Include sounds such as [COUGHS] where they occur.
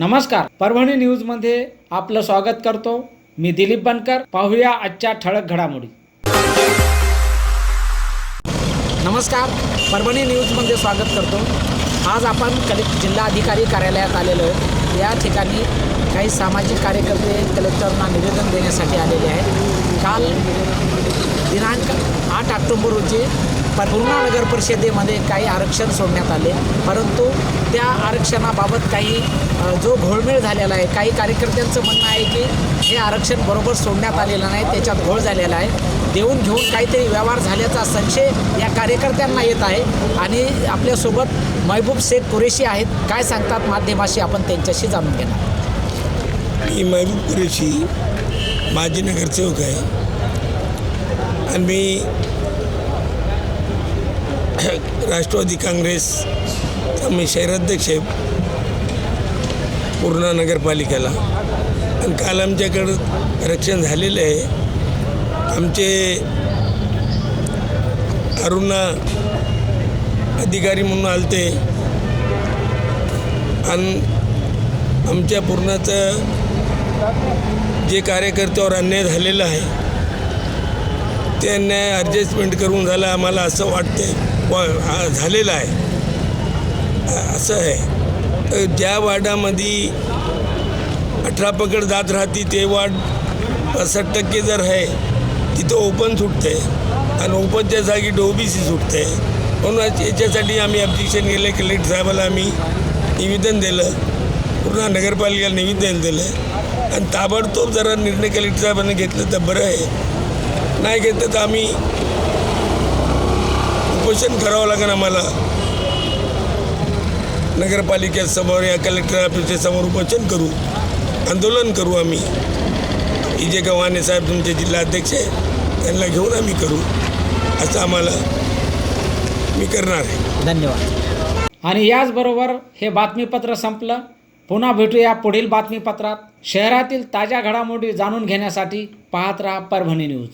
नमस्कार. परभणी न्यूजमध्ये आपलं स्वागत करतो. मी दिलीप बनकर. पाहूया आजच्या ठळक घडामोडी. नमस्कार. परभणी न्यूजमध्ये स्वागत करतो. आज आपण कलेक्ट जिल्हा अधिकारी कार्यालयात आलेलो आहे. या ठिकाणी काही सामाजिक कार्यकर्ते कलेक्टरना निवेदन देण्यासाठी आलेले आहेत. काल दिनांक आठ ऑक्टोबर रोजी पूर्णा नगर परिषदेमध्ये काही आरक्षण सोडण्यात आले. परंतु त्या आरक्षणाबाबत काही जो घोळमेळ झालेला आहे काही कार्यकर्त्यांचं म्हणणं आहे की हे आरक्षण बरोबर सोडण्यात आलेलं नाही त्याच्यात घोळ झालेला आहे. देऊन घेऊन काहीतरी व्यवहार झाल्याचा संशय या कार्यकर्त्यांना येत आहे. आणि आपल्यासोबत महबूब शेख कुरेशी आहेत. काय सांगतात माध्यमाशी आपण त्यांच्याशी जाणून घेणार मी महबूब कुरेशी माजी नगरसेवक आहे. आणि मी [COUGHS] राष्ट्रवादी काँग्रेसचा मी शहराध्यक्ष आहे. पूर्णा नगरपालिकेला. आणि काल आमच्याकडं आरक्षण झालेलं आहे. आमचे अरुणा अधिकारी म्हणून आलते. आणि आमच्या पूर्णाचं जे कार्यकर्त्यावर अन्याय झालेला आहे ते अन्याय ॲडजस्टमेंट करून झालं आम्हाला असं वाटतं आहे हा झालेला आहे. असं आहे. ज्या वार्डामध्ये अठरा पकड जात राहते ते वार्ड पासष्ट टक्के जर आहे तिथं ओपन सुटते. आणि ओपनच्या जागी डोबीसी सुटते. म्हणून याच्यासाठी आम्ही ऑब्जेक्शन केलं. कलेक्टर साहेबाला आम्ही निवेदन दिलं. पूर्ण नगरपालिकेला निवेदन दिलं. आणि ताबडतोब जरा निर्णय कलेक्टर साहेबांनी घेतलं तर बरं आहे. नाही घेतलं तर आम्ही उपोषण करावं लागेल आम्हाला. नगरपालिकेसमोर या कलेक्टर ऑफिसच्या समोर उपोषण करू आंदोलन करू आम्ही. विजय गव्हाणे साहेब तुमचे जिल्हाध्यक्ष आहे त्यांना घेऊन आम्ही करू असं आम्हाला मी करणार आहे. धन्यवाद. आणि याचबरोबर हे बातमीपत्र संपलं. पुन्हा भेटूया पुढील बातमीपत्रात. शहरातील ताज्या घडामोडी जाणून घेण्यासाठी पाहत राहा परभणी न्यूज.